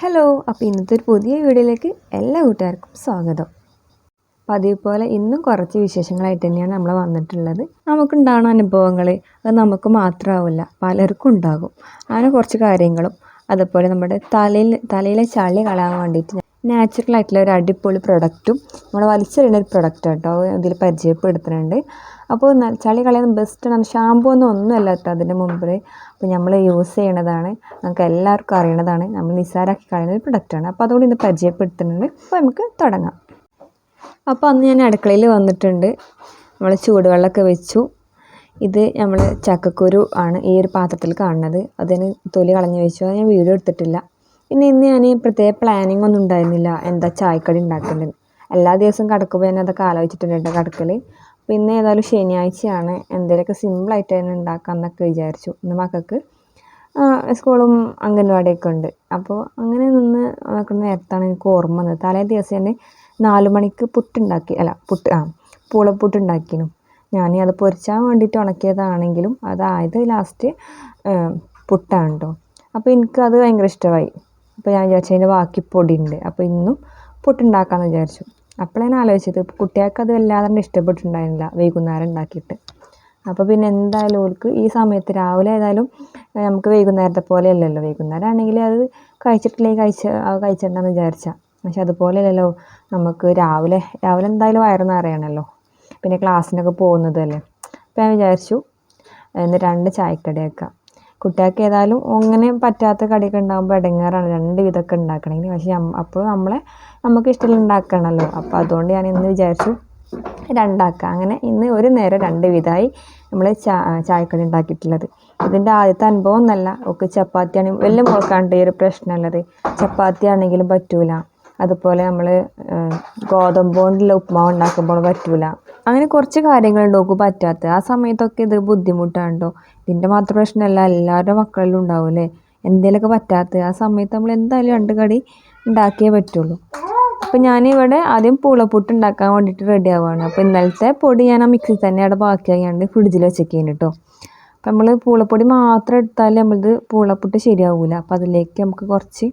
Hello അപ്പോൾ ഇന്നത്തെ ഒരു പുതിയ വീഡിയോയിലേക്ക് എല്ലാ കൂട്ടുകാർക്കും സ്വാഗതം. പതിവ് പോലെ ഇന്നും കുറച്ച് വിശേഷങ്ങളായിട്ട് തന്നെയാണ് നമ്മൾ വന്നിട്ടുള്ളത്. നമുക്കുണ്ടാകുന്ന അനുഭവങ്ങൾ അത് നമുക്ക് മാത്രമാവില്ല പലർക്കും ഉണ്ടാകും. അങ്ങനെ കുറച്ച് കാര്യങ്ങളും അതുപോലെ നമ്മുടെ തലയിൽ തലയിലെ ചളി കളയാൻ വേണ്ടിയിട്ട് നാച്ചുറൽ ആയിട്ടുള്ള ഒരു അടിപൊളി പ്രൊഡക്റ്റും നമ്മൾ വലിച്ചെറിയുന്ന ഒരു പ്രൊഡക്റ്റ് കേട്ടോ ഇതിൽ പരിചയപ്പെടുത്തുന്നുണ്ട്. അപ്പോൾ ചളി ബെസ്റ്റ് ബെസ്റ്റാണ് ഷാമ്പൂ ഒന്നും ഒന്നുമല്ല കേട്ടോ അതിന്റെ മുമ്പിൽ അപ്പോൾ നമ്മൾ യൂസ് ചെയ്യണതാണ്. നമുക്ക് എല്ലാവർക്കും അറിയണതാണ്. നമ്മൾ നിസ്സാരാക്കി കളയുന്ന ഒരു പ്രൊഡക്റ്റാണ് അപ്പോൾ അതുകൊണ്ട് ഇന്ന് പരിചയപ്പെടുത്തുന്നുണ്ട്. അപ്പോൾ നമുക്ക് തുടങ്ങാം. അപ്പോൾ അന്ന് ഞാൻ അടുക്കളയിൽ വന്നിട്ടുണ്ട്. നമ്മൾ ചൂടുവെള്ളമൊക്കെ വെച്ചു. ഇത് നമ്മൾ ചക്കക്കുരു ആണ് ഈ ഒരു പാത്രത്തിൽ കാണുന്നത്. അതിന് തൊലി കളഞ്ഞു വെച്ചു. അത് ഞാൻ വീഡിയോ എടുത്തിട്ടില്ല. പിന്നെ ഇന്ന് ഞാൻ പ്രത്യേക പ്ലാനിങ് ഒന്നും ഉണ്ടായിരുന്നില്ല. എന്താ ചായക്കടി ഉണ്ടാക്കേണ്ടത് എല്ലാ ദിവസവും കടക്കുമ്പോൾ ഞാൻ അതൊക്കെ ആലോചിച്ചിട്ടുണ്ട് കേട്ടോ കടക്കൽ ഇന്ന് ഏതായാലും ശനിയാഴ്ചയാണ് എന്തെങ്കിലുമൊക്കെ സിമ്പിളായിട്ട് തന്നെ ഉണ്ടാക്കാം എന്നൊക്കെ വിചാരിച്ചു. ഇന്ന് മക്കൾക്ക് സ്കൂളും അംഗൻവാടിയൊക്കെ ഉണ്ട്. അപ്പോൾ അങ്ങനെ നിന്ന് നോക്കുന്ന നേരത്താണ് എനിക്ക് ഓർമ്മ വന്നത്. തലേ ദിവസം തന്നെ നാല് മണിക്ക് പുട്ടുണ്ടാക്കി അല്ല പുട്ട് ആ പൂളപ്പുട്ട് ഉണ്ടാക്കിയിരുന്നു ഞാൻ അത് പൊരിച്ചാൻ വേണ്ടിയിട്ട് ഉണക്കിയതാണെങ്കിലും അതായത് ലാസ്റ്റ് പുട്ടാണ് കേട്ടോ അപ്പോൾ എനിക്കത് ഭയങ്കര ഇഷ്ടമായി. അപ്പോൾ ഞാൻ വിചാരിച്ചു അതിന്റെ ബാക്കി പൊടി ഉണ്ട്. അപ്പോൾ ഇന്നും പുട്ടുണ്ടാക്കാമെന്ന് വിചാരിച്ചു. അപ്പോഴാണ് ആലോചിച്ചത്. കുട്ടികൾക്ക് അത് വല്ലാതെ ഇഷ്ടപ്പെട്ടിട്ടുണ്ടായിരുന്നില്ല വൈകുന്നേരം ഉണ്ടാക്കിയിട്ട്. അപ്പോൾ പിന്നെ എന്തായാലും ഓൾക്ക് ഈ സമയത്ത് രാവിലെ ഏതായാലും നമുക്ക് വൈകുന്നേരത്തെ പോലെ അല്ലല്ലോ. വൈകുന്നേരം ആണെങ്കിൽ അത് കഴിച്ചിട്ടില്ലെങ്കിൽ കഴിച്ച കഴിച്ചിട്ടുണ്ടെന്ന് വിചാരിച്ചാൽ പക്ഷെ അതുപോലെ അല്ലല്ലോ നമുക്ക് രാവിലെ രാവിലെ എന്തായാലും വയറ് അറിയണമല്ലോ പിന്നെ ക്ലാസ്സിനൊക്കെ പോകുന്നതല്ലേ. അപ്പോൾ ഞാൻ വിചാരിച്ചു എന്ന് രണ്ട് ചായക്കടി വെക്കാം. കുട്ടികൾക്ക് ഏതായാലും അങ്ങനെ പറ്റാത്ത കടിയൊക്കെ ഉണ്ടാകുമ്പോൾ ഇടങ്ങാറാണ്. രണ്ട് വിധമൊക്കെ ഉണ്ടാക്കണമെങ്കിൽ. പക്ഷേ അപ്പോൾ നമ്മളെ നമുക്ക് ഇഷ്ടമുള്ള ഉണ്ടാക്കണമല്ലോ. അപ്പോൾ അതുകൊണ്ട് ഞാൻ ഇന്ന് വിചാരിച്ചു രണ്ടാക്കുക അങ്ങനെ ഇന്ന് ഒരു നേരം രണ്ട് വിധമായി നമ്മൾ ചാ ചായക്കടി ഉണ്ടാക്കിയിട്ടുള്ളത്. ഇതിന്റെ ആദ്യത്തെ അനുഭവം ഒന്നല്ല. ഒക്കെ ചപ്പാത്തിയാണെങ്കിൽ വലിയ മുളക്കാണ്ട് ഈ ഒരു പ്രശ്നമുള്ളത് ചപ്പാത്തി ആണെങ്കിലും പറ്റൂല. അതുപോലെ നമ്മൾ ഗോതമ്പ് കൊണ്ടുള്ള ഉപ്മാവ് ഉണ്ടാക്കുമ്പോൾ പറ്റൂല. അങ്ങനെ കുറച്ച് കാര്യങ്ങളുണ്ട് നോക്കൂ പറ്റാത്ത. ആ സമയത്തൊക്കെ ഇത് ബുദ്ധിമുട്ടാണ്ടോ ഇതിന്റെ മാത്രം പ്രശ്നമല്ല എല്ലാവരുടെ മക്കളിലും ഉണ്ടാവില്ലേ എന്തെങ്കിലുമൊക്കെ പറ്റാത്ത. ആ സമയത്ത് നമ്മൾ എന്തായാലും രണ്ട് കടി ഉണ്ടാക്കിയേ പറ്റുള്ളൂ. അപ്പോൾ ഞാനിവിടെ ആദ്യം പൂളപ്പുട്ട് ഉണ്ടാക്കാൻ വേണ്ടിയിട്ട് റെഡി ആവുകയാണ്. അപ്പോൾ ഇന്നലത്തെ പൊടി ഞാൻ ആ മിക്സിൽ തന്നെ അവിടെ ബാക്കിയാക്കിയാണ്ട് ഫ്രിഡ്ജിൽ വെച്ചേക്കേന് കേട്ടോ അപ്പോൾ നമ്മൾ പൂളപ്പൊടി മാത്രം എടുത്താൽ നമ്മളിത് പൂളപ്പുട്ട് ശരിയാവില്ല അപ്പോൾ അതിലേക്ക് നമുക്ക് കുറച്ച്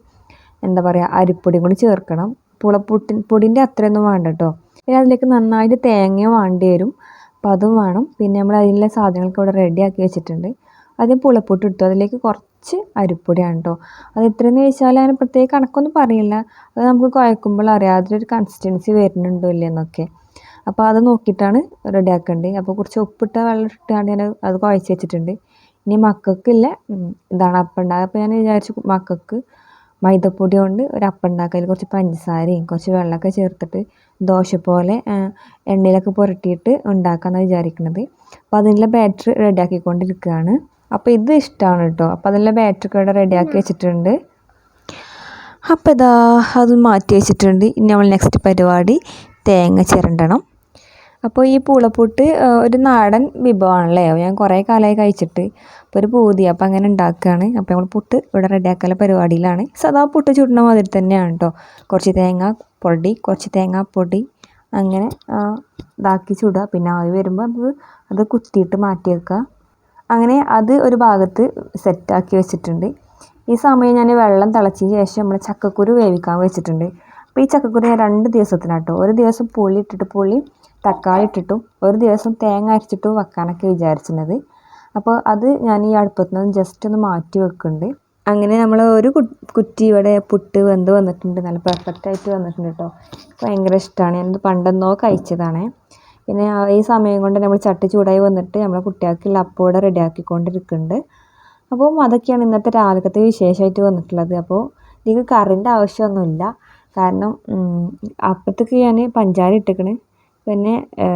എന്താ പറയുക അരിപ്പൊടിയും കൂടി ചേർക്കണം. പുളപ്പൊട്ടി പൊടിന്റെ അത്രയൊന്നും വേണ്ട കേട്ടോ പിന്നെ അതിലേക്ക് നന്നായിട്ട് തേങ്ങ വേണ്ടി വരും. അപ്പോൾ അതും വേണം. പിന്നെ നമ്മൾ അതിനുള്ള സാധനങ്ങളൊക്കെ ഇവിടെ റെഡിയാക്കി വെച്ചിട്ടുണ്ട്. ആദ്യം പുളപ്പൊട്ട് ഇട്ടു. അതിലേക്ക് കുറച്ച് അരിപ്പൊടിയാണ് കേട്ടോ അത് എത്രയെന്ന് ചോദിച്ചാൽ അങ്ങനെ പ്രത്യേക കണക്കൊന്നും പറയില്ല. അത് നമുക്ക് കുഴക്കുമ്പോൾ അറിയാതെ ഒരു കൺസിസ്റ്റൻസി വരുന്നുണ്ടോ ഇല്ലേ എന്നൊക്കെ. അപ്പോൾ അത് നോക്കിയിട്ടാണ് റെഡിയാക്കേണ്ടത് അപ്പോൾ കുറച്ച് ഉപ്പിട്ട വെള്ളം ഇട്ടാണ്ട് ഞാൻ അത് കുഴച്ച് വെച്ചിട്ടുണ്ട്. ഇനി മക്കൾക്കില്ല ഇതാണ് അപ്പം ഉണ്ടാകുക അപ്പോൾ ഞാൻ വിചാരിച്ചു മക്കൾക്ക് മൈദപ്പൊടി കൊണ്ട് ഒരു അപ്പം ഉണ്ടാക്കുക അതിൽ കുറച്ച് പഞ്ചസാരയും കുറച്ച് വെള്ളമൊക്കെ ചേർത്തിട്ട് ദോശ പോലെ എണ്ണയിലൊക്കെ പുരട്ടിയിട്ട് ഉണ്ടാക്കാമെന്ന് വിചാരിക്കുന്നത് അപ്പോൾ അതിനുള്ള ബാറ്ററി റെഡിയാക്കിക്കൊണ്ടിരിക്കുകയാണ് അപ്പോൾ ഇത് ഇഷ്ടമാണ് കേട്ടോ അപ്പോൾ അതിനുള്ള ബാറ്ററി ഒക്കെ ഇവിടെ ആക്കി വെച്ചിട്ടുണ്ട്. അപ്പോൾ ഇതാ അത് മാറ്റി വെച്ചിട്ടുണ്ട്. ഇനി നമ്മൾ നെക്സ്റ്റ് പരിപാടി തേങ്ങ ചിരണ്ടണം. അപ്പോൾ ഈ പൂളപ്പുട്ട് ഒരു നാടൻ വിഭവമാണല്ലേ? ഞാൻ കുറേ കാലമായി കഴിച്ചിട്ട് അപ്പോൾ ഒരു പൂതി. അപ്പോൾ അങ്ങനെ ഉണ്ടാക്കുകയാണ് അപ്പോൾ നമ്മൾ പുട്ട് ഇവിടെ റെഡിയാക്കാനുള്ള പരിപാടിയിലാണ്. സദാ പുട്ട് ചുടുന്ന മാതിരി തന്നെയാണ് കേട്ടോ കുറച്ച് തേങ്ങ പൊടി കുറച്ച് തേങ്ങാപ്പൊടി അങ്ങനെ ആ, ഇതാക്കി ചുടുക. പിന്നെ ആവി വരുമ്പോൾ അത് അത് കുത്തിയിട്ട് മാറ്റി വെക്കുക. അങ്ങനെ അത് ഒരു ഭാഗത്ത് സെറ്റാക്കി വെച്ചിട്ടുണ്ട്. ഈ സമയം ഞാൻ വെള്ളം തിളച്ചതിന് ശേഷം നമ്മൾ ചക്കക്കുരു വേവിക്കാൻ വെച്ചിട്ടുണ്ട്. അപ്പോൾ ഈ ചക്കക്കുരു ഞാൻ രണ്ട് ദിവസത്തിനാട്ടോ. ഒരു ദിവസം പുളി ഇട്ടിട്ട് പുളി തക്കാളി ഇട്ടിട്ടും ഒരു ദിവസം തേങ്ങ അരച്ചിട്ടും വെക്കാനൊക്കെ വിചാരിച്ചിരുന്നത്. അപ്പോൾ അത് ഞാൻ ഈ അടുപ്പത്തു നിന്ന് ജസ്റ്റ് ഒന്ന് മാറ്റി വെക്കുന്നുണ്ട് അങ്ങനെ നമ്മൾ ഒരു കുറ്റി ഇവിടെ പുട്ട് വെന്ത് വന്നിട്ടുണ്ട്. നല്ല പെർഫെക്റ്റ് ആയിട്ട് വന്നിട്ടുണ്ട് കേട്ടോ ഭയങ്കര ഇഷ്ടമാണ് ഞാനത് പണ്ടെന്നോ കഴിച്ചതാണ്. പിന്നെ ഈ സമയം കൊണ്ട് നമ്മൾ ചട്ടി ചൂടായി വന്നിട്ട് നമ്മളെ കുട്ടികൾക്കുള്ള അപ്പോടെ റെഡി റെഡിയാക്കിക്കൊണ്ടിരിക്കുന്നുണ്ട് അപ്പോൾ അതൊക്കെയാണ് ഇന്നത്തെ രാവിലത്തെ വിശേഷമായിട്ട് വന്നിട്ടുള്ളത്. അപ്പോൾ ഇതിക്ക് കറിന്റെ ആവശ്യമൊന്നുമില്ല. കാരണം അപ്പത്തേക്ക് ഞാൻ പഞ്ചാര ഇട്ടേക്കണ്. പിന്നെ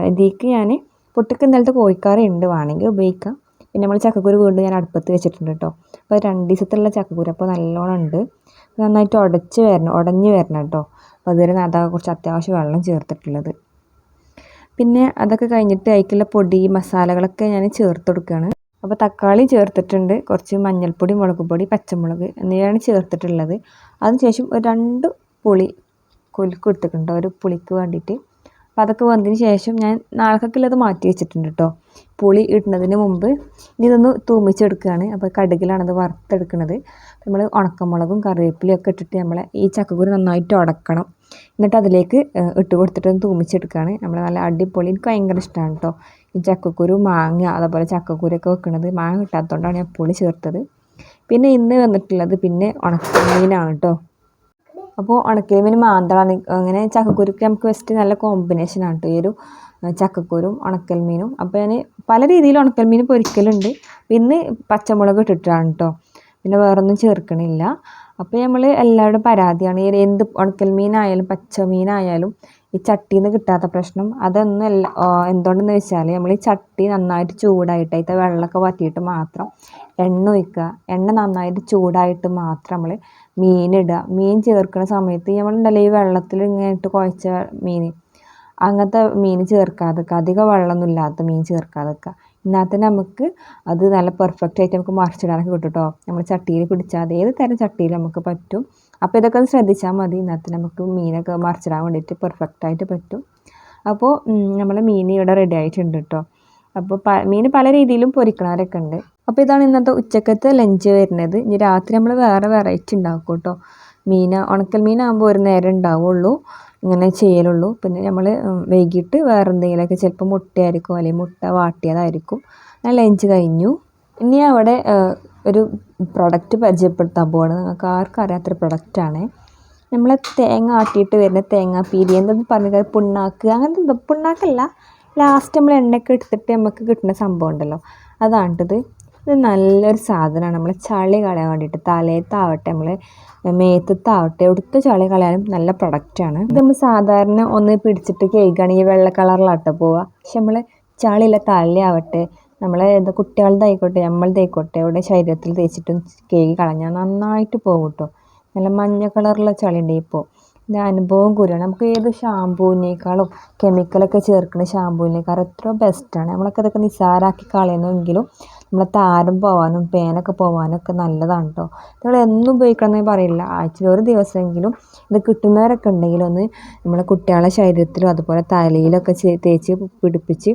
ഇതിലേക്ക് ഞാൻ പുട്ടിക്ക് ഇന്നലത്തെ കോഴിക്കാറുണ്ട് വേണമെങ്കിൽ ഉപയോഗിക്കാം. പിന്നെ നമ്മൾ ചക്കക്കുരു വീണ്ടും ഞാൻ അടുപ്പത്ത് വെച്ചിട്ടുണ്ട് കേട്ടോ. അപ്പോൾ രണ്ട് ദിവസത്തുള്ള ചക്കക്കുരു അപ്പോൾ നല്ലോണം ഉണ്ട്. നന്നായിട്ട് ഉടച്ച് വരണം ഉടഞ്ഞ് വരണം കേട്ടോ. അപ്പോൾ അതുവരെ അതാ കുറച്ച് അത്യാവശ്യം വെള്ളം ചേർത്തിട്ടുള്ളത്. പിന്നെ അതൊക്കെ കഴിഞ്ഞിട്ട് അതിലേക്കുള്ള പൊടി മസാലകളൊക്കെ ഞാൻ ചേർത്ത് കൊടുക്കുകയാണ് അപ്പോൾ തക്കാളി ചേർത്തിട്ടുണ്ട് കുറച്ച് മഞ്ഞൾപ്പൊടി മുളക് പൊടി പച്ചമുളക് എന്നിവയാണ് ചേർത്തിട്ടുള്ളത്. അതിനുശേഷം ഒരു രണ്ട് പുളി കൊലുക്ക് എടുത്തിട്ടുണ്ട് ഒരു പുളിക്ക് വേണ്ടിയിട്ട്. അപ്പോൾ അതൊക്കെ വന്നതിന് ശേഷം ഞാൻ നാളേക്കൊക്കെയുള്ളത് മാറ്റി വെച്ചിട്ടുണ്ട് കേട്ടോ പുളി ഇടുന്നതിന് മുമ്പ് ഇനി ഇതൊന്ന് തൂമിച്ചെടുക്കുകയാണ് അപ്പോൾ കടുകിലാണത് വറുത്തെടുക്കുന്നത് നമ്മൾ ഉണക്കമുളകും കറിവേപ്പിലയും ഒക്കെ ഇട്ടിട്ട് നമ്മളെ ഈ ചക്കക്കുരു നന്നായിട്ട് ഉടക്കണം. എന്നിട്ട് അതിലേക്ക് ഇട്ട് കൊടുത്തിട്ട് ഒന്ന് തൂമിച്ചെടുക്കുകയാണ് നമ്മൾ നല്ല അടിപൊളി എനിക്ക് ഭയങ്കര ഇഷ്ടമാണ് കേട്ടോ ഈ ചക്കക്കുരു മാങ്ങ അതേപോലെ ചക്കക്കുരൊക്കെ വെക്കുന്നത് മാങ്ങ കിട്ടാത്തതുകൊണ്ടാണ് ഞാൻ പുളി ചേർത്തത്. പിന്നെ ഇന്ന് വന്നിട്ടുള്ളത് പിന്നെ ഉണക്കമീനാണ് കേട്ടോ അപ്പോൾ ഉണക്കമീൻ മാന്തളാണ് അങ്ങനെ ചക്കക്കുരുക്ക് നമുക്ക് വെച്ചിട്ട് നല്ല കോമ്പിനേഷൻ ആണ് കേട്ടോ ഈ ഒരു ചക്കക്കുരും ഉണക്കൽമീനും അപ്പോൾ ഞാൻ പല രീതിയിൽ ഉണക്കൽമീൻ പൊരിക്കലുണ്ട്. ഇന്ന് പച്ചമുളക് ഇട്ടിട്ടാണ് കേട്ടോ പിന്നെ വേറൊന്നും ചേർക്കണില്ല. അപ്പോൾ നമ്മൾ എല്ലാവരുടെ പരാതിയാണ് എന്ത് ഉണക്കൽമീനായാലും പച്ചമീനായാലും ഈ ചട്ടിയിൽ നിന്ന് കിട്ടാത്ത പ്രശ്നം. അതൊന്നും എന്തുകൊണ്ടെന്ന് വെച്ചാൽ നമ്മൾ ഈ ചട്ടി നന്നായിട്ട് ചൂടായിട്ട് അതിന്റെ വെള്ളമൊക്കെ വറ്റിയിട്ട് മാത്രം എണ്ണ ഒഴിക്കുക. എണ്ണ നന്നായിട്ട് ചൂടായിട്ട് മാത്രം നമ്മൾ മീനിടുക മീൻ ചേർക്കുന്ന സമയത്ത് നമ്മളുണ്ടല്ലോ ഈ വെള്ളത്തിൽ ഇങ്ങനെ ഇട്ട് കുഴച്ച മീൻ അങ്ങനത്തെ മീൻ ചേർക്കാതെ അധികം വെള്ളമൊന്നും ഇല്ലാത്ത മീൻ ചേർക്കാതെ എന്നാൽ നമുക്ക് അത് നല്ല പെർഫെക്റ്റ് ആയിട്ട് നമുക്ക് മറിച്ചിടാനൊക്കെ കിട്ടും കേട്ടോ നമ്മൾ ചട്ടിയിൽ പിടിച്ചാൽ ഏത് തരം ചട്ടിയിൽ നമുക്ക് പറ്റും. അപ്പോൾ ഇതൊക്കെ ഒന്ന് ശ്രദ്ധിച്ചാൽ മതി. ഇന്നത്തെ നമുക്ക് മീനൊക്കെ മറിച്ചിടാൻ വേണ്ടിയിട്ട് പെർഫെക്റ്റ് ആയിട്ട് പറ്റും. അപ്പോൾ നമ്മൾ മീൻ ഇവിടെ റെഡി ആയിട്ടുണ്ട് കേട്ടോ അപ്പോൾ മീൻ പല രീതിയിലും പൊരിക്കണവരൊക്കെ ഉണ്ട്. അപ്പോൾ ഇതാണ് ഇന്നത്തെ ഉച്ചക്കത്തെ ലഞ്ച് വരുന്നത്. ഇനി രാത്രി നമ്മൾ വേറെ വെറൈറ്റി ഉണ്ടാക്കും കേട്ടോ മീൻ ഉണക്കൽ മീനാകുമ്പോൾ ഒരു നേരം ഉണ്ടാവുള്ളൂ. ഇങ്ങനെ ചെയ്യലുള്ളൂ. പിന്നെ നമ്മൾ വൈകിട്ട് വേറെ എന്തെങ്കിലുമൊക്കെ ചിലപ്പോൾ മുട്ടയായിരിക്കും അല്ലെങ്കിൽ മുട്ട വാട്ടിയതായിരിക്കും. ഞാൻ ലഞ്ച് കഴിഞ്ഞു. ഇനി അവിടെ ഒരു പ്രൊഡക്റ്റ് പരിചയപ്പെടുത്താൻ പോവാണ്. നിങ്ങൾക്ക് ആർക്കും അറിയാത്തൊരു പ്രൊഡക്റ്റാണ് നമ്മൾ തേങ്ങ ആട്ടിയിട്ട് വരുന്ന തേങ്ങ പീരി എന്തെന്ന് പറഞ്ഞാൽ പുണ്ണാക്ക്. അങ്ങനത്തെ പുണ്ണാക്കല്ല. ലാസ്റ്റ് നമ്മൾ എണ്ണയൊക്കെ എടുത്തിട്ട് നമുക്ക് കിട്ടുന്ന സംഭവം ഉണ്ടല്ലോ. അതാണിട്ടത് ഇത് നല്ലൊരു സാധനമാണ്. നമ്മൾ ചളി കളയാൻ വേണ്ടിയിട്ട് തലയത്താവട്ടെ നമ്മൾ മേത്തത്താവട്ടെ എടുത്ത് ചളി കളയാനും നല്ല പ്രൊഡക്റ്റാണ് ഇത് നമ്മൾ സാധാരണ ഒന്ന് പിടിച്ചിട്ട് കേൾക്കുകയാണെങ്കിൽ വെള്ള കളറിലാട്ടോ പോവുക. പക്ഷെ നമ്മൾ ചളിയില്ല തലയാവട്ടെ നമ്മളെ എന്താ കുട്ടികളുടെ നമ്മളതായിക്കോട്ടെ ഇവിടെ ശരീരത്തിൽ തേച്ചിട്ടും കേക്ക് കളഞ്ഞാൽ നന്നായിട്ട് പോകും കേട്ടോ. നല്ല മഞ്ഞ കളറുള്ള ചളി ഉണ്ട് ഇപ്പോൾ ഇത് അനുഭവം കൂടിയാണ്. നമുക്ക് ഏത് ഷാമ്പൂവിനേക്കാളും കെമിക്കലൊക്കെ ചേർക്കുന്ന ഷാമ്പൂവിനേക്കാളും എത്രയോ ബെസ്റ്റാണ് നമ്മളൊക്കെ ഇതൊക്കെ നിസ്സാരാക്കി കളയുന്നെങ്കിലും നമ്മളെ താരം പോവാനും പേനൊക്കെ പോവാനും ഒക്കെ നല്ലതാണ് കേട്ടോ നിങ്ങൾ എന്നും ഉപയോഗിക്കണമെന്ന് പറയില്ല. ആഴ്ചയിൽ ഒരു ദിവസമെങ്കിലും ഇത് കിട്ടുന്നവരൊക്കെ ഉണ്ടെങ്കിൽ ഒന്ന് നമ്മളെ കുട്ടികളുടെ ശരീരത്തിലും അതുപോലെ തലയിലൊക്കെ തേച്ച് പിടിപ്പിച്ച്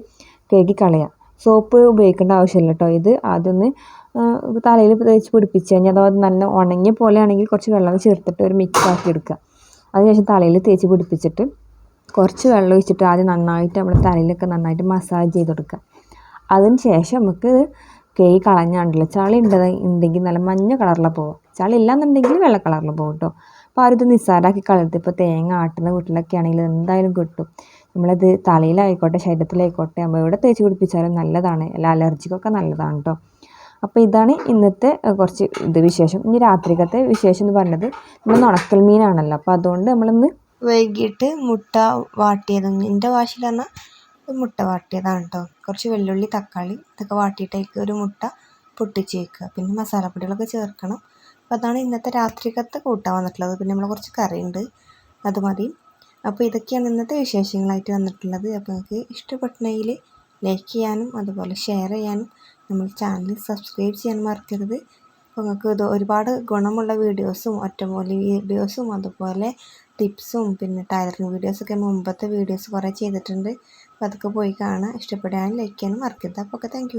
കേക്കി കളയാം. സോപ്പ് ഉപയോഗിക്കേണ്ട ആവശ്യമില്ല കേട്ടോ ഇത് ആദ്യമൊന്ന് തലയിൽ തേച്ച് പിടിപ്പിച്ച് കഴിഞ്ഞാൽ അതോ നല്ല ഉണങ്ങിയ പോലെയാണെങ്കിൽ കുറച്ച് വെള്ളം ചേർത്തിട്ട് ഒരു മിക്സ് ആക്കി എടുക്കുക. അതിനുശേഷം തലയിൽ തേച്ച് പിടിപ്പിച്ചിട്ട് കുറച്ച് വെള്ളം ഒഴിച്ചിട്ട് ആദ്യം നന്നായിട്ട് നമ്മുടെ തലയിലൊക്കെ നന്നായിട്ട് മസാജ് ചെയ്ത് കൊടുക്കുക. അതിന് ശേഷം നമുക്ക് കേക്ക് കളഞ്ഞാണ്ടല്ലോ. ചളി ഉണ്ടത് ഉണ്ടെങ്കിൽ നല്ല മഞ്ഞ കളറിൽ പോകും ചളി ഇല്ലാന്നുണ്ടെങ്കിൽ വെള്ള കളറിൽ പോകും കേട്ടോ. അപ്പോൾ ആരും ഇത് നിസ്സാരാക്കി കളയരുത്. ഇപ്പോൾ തേങ്ങ ആട്ടുന്ന വീട്ടിലൊക്കെ ആണെങ്കിൽ എന്തായാലും കിട്ടും. നമ്മളത് തലയിലായിക്കോട്ടെ ശരീരത്തിലായിക്കോട്ടെ നമ്മൾ എവിടെ തേച്ച് പിടിപ്പിച്ചാലും നല്ലതാണ്. എല്ലാ അലർജിക്കൊക്കെ നല്ലതാണ് കേട്ടോ. അപ്പോൾ ഇതാണ് ഇന്നത്തെ കുറച്ച് ഇത് വിശേഷം. ഇനി രാത്രിക്കത്തെ വിശേഷം എന്ന് പറഞ്ഞത് നമ്മൾ ഉണക്കൽ മീനാണല്ലോ. അപ്പോൾ അതുകൊണ്ട് നമ്മളിന്ന് വൈകിട്ട് മുട്ട വാട്ടിയത്. എന്റെ ഭാഷയിൽ പറഞ്ഞാൽ മുട്ട വാട്ടിയതാണ് കേട്ടോ കുറച്ച് വെള്ളുള്ളി തക്കാളി ഇതൊക്കെ വാട്ടിയിട്ടേക്ക് ഒരു മുട്ട പൊട്ടിച്ച് വയ്ക്കുക പിന്നെ മസാലപ്പൊടികളൊക്കെ ചേർക്കണം. അപ്പോൾ അതാണ് ഇന്നത്തെ രാത്രിക്കത്തെ കൂട്ടാൻ വന്നിട്ടുള്ളത്. പിന്നെ നമ്മൾ കുറച്ച് കറിയുണ്ട്. അത് മതി അപ്പോൾ ഇതൊക്കെയാണ് ഇന്നത്തെ വിശേഷങ്ങളായിട്ട് വന്നിട്ടുള്ളത്. അപ്പോൾ നിങ്ങൾക്ക് ഇഷ്ടപ്പെട്ടുണ്ടെങ്കിൽ ലൈക്ക് ചെയ്യാനും അതുപോലെ ഷെയർ ചെയ്യാനും നമ്മൾ ചാനൽ സബ്സ്ക്രൈബ് ചെയ്യാൻ മറക്കരുത്. അപ്പോൾ നിങ്ങൾക്ക് ഇത് ഒരുപാട് ഗുണമുള്ള വീഡിയോസും ഒറ്റമൂലി വീഡിയോസും അതുപോലെ ടിപ്സും പിന്നെ ടൈലറിങ് വീഡിയോസൊക്കെ മുമ്പത്തെ വീഡിയോസ് കുറേ ചെയ്തിട്ടുണ്ട്. അപ്പോൾ അതൊക്കെ പോയി കാണാം ഇഷ്ടപ്പെടുകയാണെങ്കിൽ ലൈക്ക് ചെയ്യാനും മറക്കരുത്. അപ്പോൾ ഓക്കെ താങ്ക്